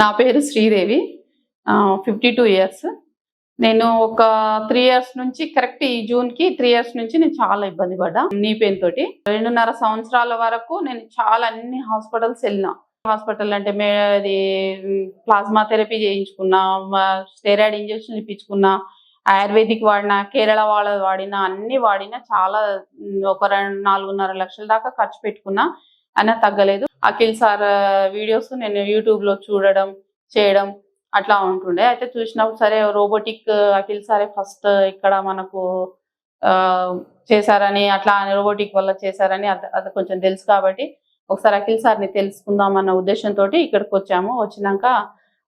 నా పేరు Sridevi. Fifty two years నేను ఒక త్రీ ఇయర్స్ నుంచి కరెక్ట్ ఈ జూన్కి త్రీ ఇయర్స్ నుంచి నేను చాలా ఇబ్బంది పడ్డా. నీ పెయిన్ తోటి. రెండున్నర సంవత్సరాల వరకు నేను చాలా అన్ని హాస్పిటల్స్ వెళ్ళినా. హాస్పిటల్ అంటే మే అది ప్లాస్మా థెరపీ చేయించుకున్నా స్టెరాయిడ్ ఇంజెక్షన్ ఇప్పించుకున్నా ఆయుర్వేదిక్ వాడినా కేరళ వాళ్ళ వాడినా అన్ని వాడినా చాలా ఒక రెండు నాలుగున్నర లక్షల దాకా ఖర్చు పెట్టుకున్నా. అయినా తగ్గలేదు. అఖిల్ సార్ వీడియోస్ నేను యూట్యూబ్లో చూడడం చేయడం అట్లా ఉంటుండే. అయితే చూసినప్పుడు సరే రోబోటిక్ అఖిల్ సారే ఫస్ట్ ఇక్కడ మనకు ఆ, చేశారని అట్లా రోబోటిక్ వల్ల చేశారని అది కొంచెం తెలుసు కాబట్టి ఒకసారి అఖిల్ సార్ని తెలుసుకుందాం అన్న ఉద్దేశంతో ఇక్కడికి వచ్చాము. వచ్చినాక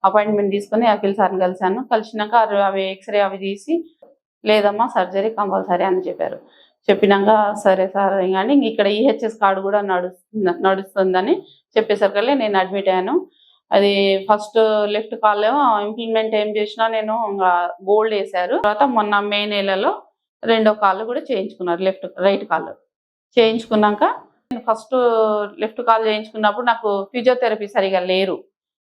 అపాయింట్మెంట్ తీసుకుని అఖిల్ సార్ని కలిశాను. కలిసినాక అవి- అవి ఎక్స్రే అవి తీసి లేదమ్మా సర్జరీ కంపల్సరీ అని చెప్పారు. చెప్పినాక సరే సార్ కానీ ఇక్కడ ఈహెచ్ఎస్ కార్డు కూడా నడుస్తుంది నడుస్తుందని చెప్పేసరికల్లే నేను అడ్మిట్ అయ్యాను. అది ఫస్ట్ లెఫ్ట్ కాల్లో ఇంప్లిమెంట్ ఏం చేసినా నేను గోల్డ్ వేశారు. తర్వాత మొన్న మే నెలలో రెండో కాళ్ళు కూడా చేయించుకున్నారు లెఫ్ట్ రైట్ కాళ్ళు చేయించుకున్నాక నేను ఫస్ట్ లెఫ్ట్ కాల్ చేయించుకున్నప్పుడు నాకు ఫిజియోథెరపీ సరిగా లేరు.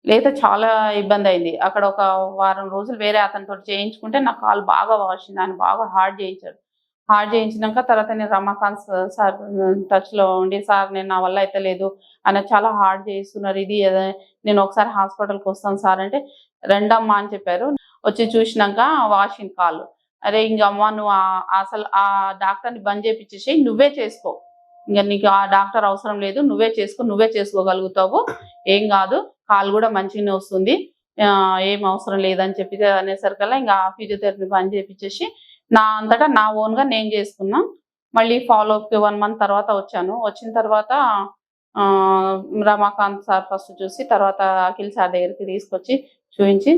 లేదా చాలా ఇబ్బంది అయింది. అక్కడ ఒక వారం రోజులు వేరే అతనితో చేయించుకుంటే నా కాలు బాగా వాసింది ఆయన బాగా హార్డ్ చేయించాడు. హార్డ్ చేయించినాక తర్వాత నేను రమాకాంత్ సార్ టచ్లో ఉండి సార్ నేను నా వల్ల అయితే లేదు ఆయన చాలా హార్డ్ చేస్తున్నారు. ఇది నేను ఒకసారి హాస్పిటల్కి వస్తాను సార్ అంటే రెండమ్మా అని చెప్పారు. వచ్చి చూసినాక వాషింగ్ కాలు. అరే ఇంక అమ్మ నువ్వు అసలు ఆ డాక్టర్ని బంద్ చేపించేసి నువ్వే చేసుకో. ఇంకా నీకు ఆ డాక్టర్ అవసరం లేదు నువ్వే చేసుకో నువ్వే చేసుకోగలుగుతావు. ఏం కాదు కాలు కూడా మంచిగానే వస్తుంది. ఏం అవసరం లేదని చెప్పి అనేసరికల్లా ఇంకా ఫిజియోథెరపీ బంద్ చేపించేసి నా అంతటా నా ఓన్గా నేను చేసుకున్నా. మళ్ళీ ఫాలో అప్ వన్ మంత్ తర్వాత వచ్చాను. వచ్చిన తర్వాత ఆ, రమాకాంత్ సార్ ఫస్ట్ చూసి తర్వాత అఖిల్ సార్ దగ్గరికి తీసుకొచ్చి చూపించి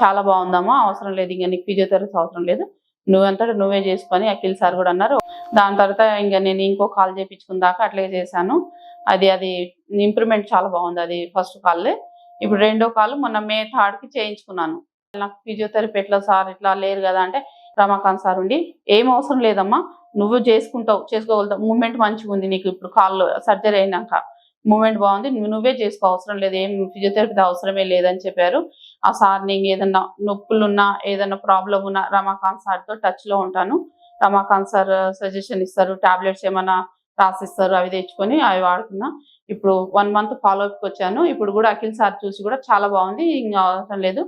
చాలా బాగుందమ్మా అవసరం లేదు ఇంకా నీకు ఫిజియోథెరపీ అవసరం లేదు. నువ్వంతటా నువ్వే చేసుకొని అఖిల్ సార్ కూడా అన్నారు. దాని తర్వాత ఇంకా నేను ఇంకో కాల్ చేయించుకున్న దాకా అట్లే చేశాను. అది అది ఇంప్రూవ్మెంట్ చాలా బాగుంది అది ఫస్ట్ కాల్లే ఇప్పుడు రెండో కాల్ మొన్న మే థర్డ్కి చేయించుకున్నాను. నాకు ఫిజియోథెరపీ ఎట్లా సార్ ఇట్లా లేరు కదా అంటే రమాకాంత్ సార్ ఉండి ఏం అవసరం లేదమ్మా నువ్వు చేసుకుంటావు చేసుకోగలుగుతావు మూమెంట్ మంచిగా ఉంది నీకు ఇప్పుడు కాల్లో సర్జరీ అయినాక మూమెంట్ బాగుంది నువ్వు నువ్వే చేసుకో అవసరం లేదు ఏం ఫిజియోథెరపీ అవసరమే లేదని చెప్పారు. ఆ సార్ నేను ఏదన్నా నొప్పులున్నా ఏదన్నా ప్రాబ్లం ఉన్నా రమాకాంత్ సార్తో టచ్లో ఉంటాను. రమాకాంత్ సార్ సజెషన్ ఇస్తారు టాబ్లెట్స్ ఏమైనా రాసిస్తారు అవి తెచ్చుకొని అవి వాడుతున్నా. ఇప్పుడు వన్ మంత్ ఫాలో అప్ వచ్చాను ఇప్పుడు కూడా అఖిల్ సార్ చూసి కూడా చాలా బాగుంది ఇంకా అవసరం లేదు.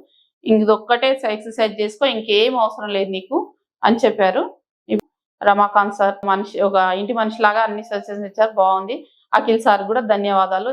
ఇంక ఇదొక్కటే ఎక్సర్సైజ్ చేసుకో ఇంకేం అవసరం లేదు నీకు అని చెప్పారు. రమాకాంత్ సార్ మనిషి ఒక ఇంటి మనిషిలాగా అన్ని సజెషన్స్ ఇచ్చారు బాగుంది. అఖిల్ సార్ కూడా ధన్యవాదాలు.